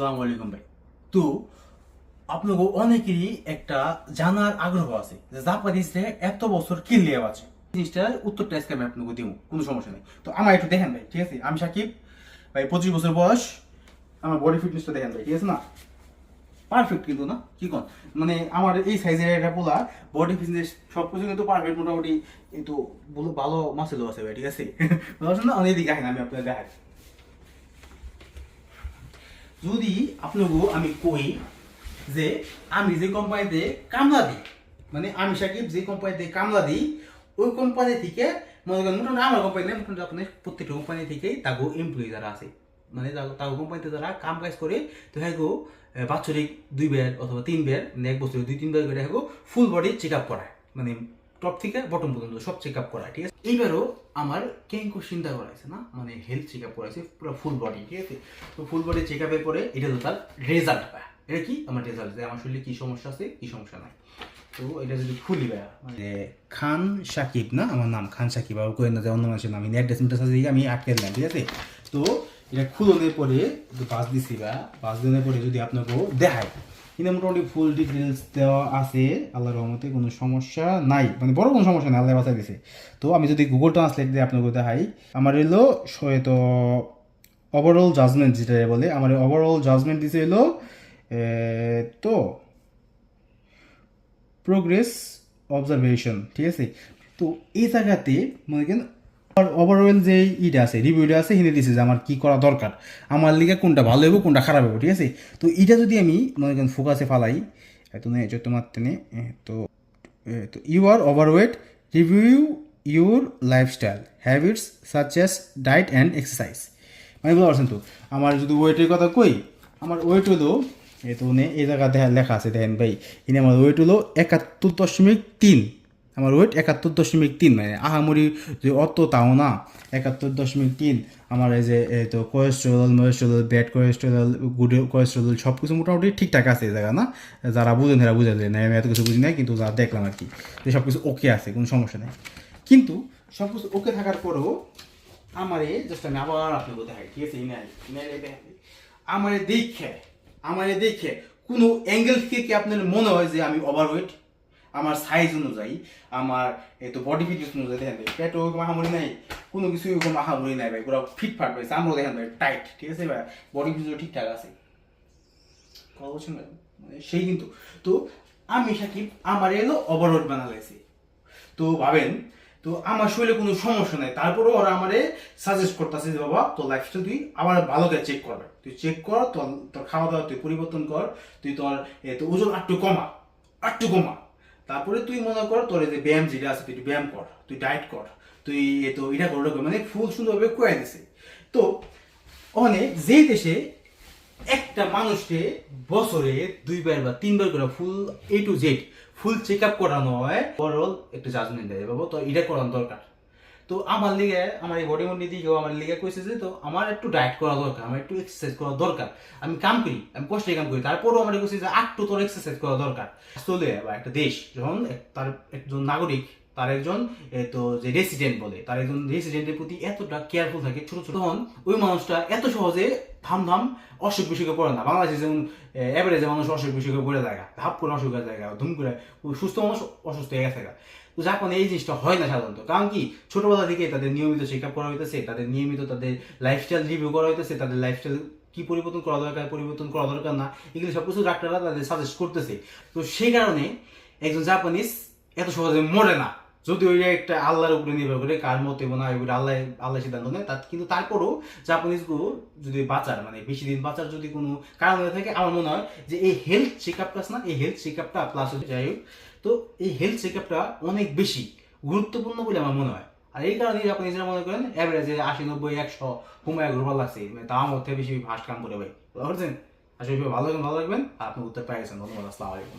সালাম আলাইকুম ভাই। তো আপনাকে অনেকেরই একটা জানার আগ্রহ আছে যে জাপানিজে এত বছর কি লিয়ে আছে? জিনিসটার উত্তরটা আজকে আমি আপনাকে দিব কোনো সমস্যা নেই। তো আমার একটু দেখেন ভাই, ঠিক আছে? আমি সাকিব। ভাই, পঁচিশ বছর বয়স, আমার বডি ফিটনেসটা দেখেন ভাই, ঠিক আছে না? পারফেক্ট কিন্তু না? কি কোন? মানে আমার এই সাইজের একটা পোলা বডি ফিটনেস সব কিছু কিন্তু পারফেক্ট মোটামুটি কিন্তু ভালো মাসেলও আছে ভাই, ঠিক আছে? না? অনেক দিকে আমি আপনাকে দেখাই। যদি আপনাকে আমি কই যে আমি যে কোম্পানিতে কামলা দিই মানে আমি সাকিব যে কোম্পানিতে কামলা দিই, ওই কোম্পানি থেকে মনে করেন মোটামুটি আমার কোম্পানি না মোটামুটি আপনার প্রত্যেকটা কোম্পানি থেকেই তাগো এমপ্লয়ি যারা আছে মানে তাগো কোম্পানিতে যারা কাম কাজ করে, তো হ্যাঁ বাৎসরিক দুই বের অথবা তিন বের মানে এক বছরে দুই তিন বের করে হ্যাঁ ফুল বডি চেক আপ করায় মানে টপ থেকে বটম পর্যন্ত, সব চেক আপ করা ঠিক আছে? এইবারও আমার কেঙ্কো চিন্তা করাইছে না মানে হেলথ চেক আপ করাইছে, পুরো ফুল বডি ঠিক আছে? তো ফুল বডি চেক আপের পরে এটা তো তার রেজাল্ট পায়। এটা কি? আমার রেজাল্ট যে আমার শরীরে কি সমস্যা আছে, কি সমস্যা নাই। তো এটা যদি খুলি ভাইয়া মানে খান সাকিব না, আমার নাম খান সাকিব, আর কই না যে অন্য মানুষের নাম অ্যাড্রেস মেড্রেস আছে আমি আটকে দিলাম, ঠিক আছে? তো এটা খুলনের পরে পাঁচ দিছি বা পাঁচ দিনের পরে যদি আপনাকে দেখায় কিন্তু মোটামুটি ফুল ডিটেলস দেওয়া আছে, আল্লাহর রহমতে কোনো সমস্যা নাই। মানে বড় কোনো সমস্যা নাই, আল্লাহ বাঁচাই দিছে। তো আমি যদি গুগল ট্রান্সলেট দিয়ে আপনাকে দেখাই, আমার এলো স- তো ওভারঅল জাজমেন্ট যেটা বলে, আমার ওভারঅল জাজমেন্ট দিছে এলো তো প্রোগ্রেস অবজারভেশন ঠিক আছে? তো এই জায়গাতে মনে করেন ওভারঅল যে ইটা আছে রিভিউটা আছে, হিনে দিছে যে আমার কি করা দরকার, আমার লিগে কোনটা ভালো হইব, কোনটা খারাপ হইব, ঠিক আছে? তো এটা যদি আমি মনে করেন ফোকাসে ফালাই এত নেই যত মাত্র তো তো you are overweight review your lifestyle habits such as diet and exercise মানে বুঝতে পারছেন তো? আমার যদি ওয়েটের কথা কই, আমার ওয়েট হলো এই তো এই জায়গা দেখা, লেখা আছে, দেখেন ভাই, ইনি আমার ওয়েট হলো একাত্তর দশমিক তিন। আমার ওয়েট একাত্তর দশমিক তিন মানে আহামরি যে অত তাও না। একাত্তর দশমিক তিন, আমার এই যে এই তো কোলেস্ট্রল মোলেস্ট্রল ব্যাড কোলেস্ট্রল গুড কোলেস্ট্রল সব কিছু মোটামুটি ঠিকঠাক আছে এই জায়গা না? যারা বুঝেন, তারা বুঝালে না আমি এত কিছু বুঝি নাই, কিন্তু যা দেখলাম আর কি, যে সব কিছু ওকে আছে, কোনো সমস্যা নেই। কিন্তু সব কিছু ওকে থাকার পরেও আমারে জাস্ট আমি আবার আপনাকে দেখাই, ঠিক আছে? আমারে দেখে আমারে দেখে কোনো অ্যাঙ্গেল থেকে কি আপনার মনে হয় যে আমি ওভারওয়েট আমার সাইজ অনুযায়ী আমার এই তো বডি ফিটনেস অনুযায়ী দেখেন ভাই পেট ওরকম মাহামরি নাই কোনো কিছু ওরকম মাহামরি নাই ভাই পুরো ফিট ফাট ভাই আমরাও দেখেন ভাই টাইট ঠিক আছে ভাই? বডি ফিটনেস ঠিকঠাক আছে। ভাই? মানে সেই কিন্তু। তো আমি সাকিব আমার এলো ওভারওয়েট বানালাইছি। তো ভাবেন তো আমার শরীরে কোনো সমস্যা নাই তারপরেও ওরা আমারে সাজেস্ট করতেছে যে বাবা তোর লাইফস্টাইল তুই আবার ভালো করে চেক করবে। তুই চেক কর তোর তোর খাওয়া দাওয়া তুই পরিবর্তন কর তুই তোর এ, তো ওজন আটটু কমা আটটু কমা। তারপরে তুই মনে কর তোর যে ব্যায়াম যেটা আছে, তুই ব্যায়াম কর, তুই ডায়েট কর, তুই তো এটা কর মানে ফুল সুন্দরভাবে কয়ে দিছে। তো অনেক যে দেশে একটা মানুষকে বছরে দুইবার বা তিনবার করে full A to Z full check up করানো হয় বড় একটা জাজমেন্ট দেয় বাবা তো এটা করানো দরকার। তো আমার লিগে, আমার এই বডি মন্ডি দিকেও আমার লিগে কইছে যে, তো আমার একটু ডায়েট করা দরকার আমার একটু এক্সারসাইজ করা দরকার আমি কাম করি আমি কষ্টে কাম করি তারপরেও আমার কইছে যে একটু তোর এক্সারসাইজ করা দরকার চলে বা একটা দেশ, যখন তার একজন নাগরিক তার একজন তো যে রেসিডেন্ট বলে তার একজন রেসিডেন্টের প্রতি এতটা কেয়ারফুল থাকে, ছোট ছোট। তখন ওই মানুষটা এত সহজে ধাম ধাম অসুখ বিসুখে পড়ে না। বাংলাদেশে যেমন এভারেজে মানুষ অসুখ বিসুখে পড়ে যায় ধাপ করে অসুখ হয়ে যায় ধুম করে, সুস্থ মানুষ অসুস্থ হয়ে গেছে জাপানে এই জিনিসটা হয় না সাধারণত। কারণ কি? ছোটবেলা থেকে তাদের নিয়মিত চেক আপ করা হইতেছে, তাদের নিয়মিত তাদের লাইফস্টাইল রিভিউ করা হইতেছে, তাদের লাইফস্টাইল কি পরিবর্তন করা দরকার, পরিবর্তন করা দরকার না, এগুলো সব কিছু ডাক্তাররা তাদের সাজেস্ট করতেছে। তো সেই কারণে একজন জাপানিজ এত সহজে মরে না। যদি ওই একটা আল্লাহর উপরে নির্ভর করে কার মতে মনে হয় আল্লাহ আল্লাহ সিদ্ধান্ত নেয়, তার কিন্তু তারপরও জাপানিজগুলো যদি বাঁচার মানে বেশি দিন বাঁচার যদি কোনো কারণ হয়ে থাকে, আমার মনে হয় যে এই হেলথ চেক আপটা না, এই হেলথ চেক আপটা প্লাস যাই হোক, তো এই হেলথ চেক আপটা অনেক বেশি গুরুত্বপূর্ণ বলে আমার মনে হয়। আর এই কারণে আপনি নিজেরা মনে করেন অ্যাভারেজে আশি, নব্বই, একশো হুমায় ঘুরবার লাগছে মানে তার মধ্যে বেশি ফার্স্ট কাম করে ভাই। বুঝতে পারছেন? আসলে ভালো ভালো লাগবেন আর আপনি উত্তর পেয়ে গেছেন। ধন্যবাদ, আসসালামু আলাইকুম।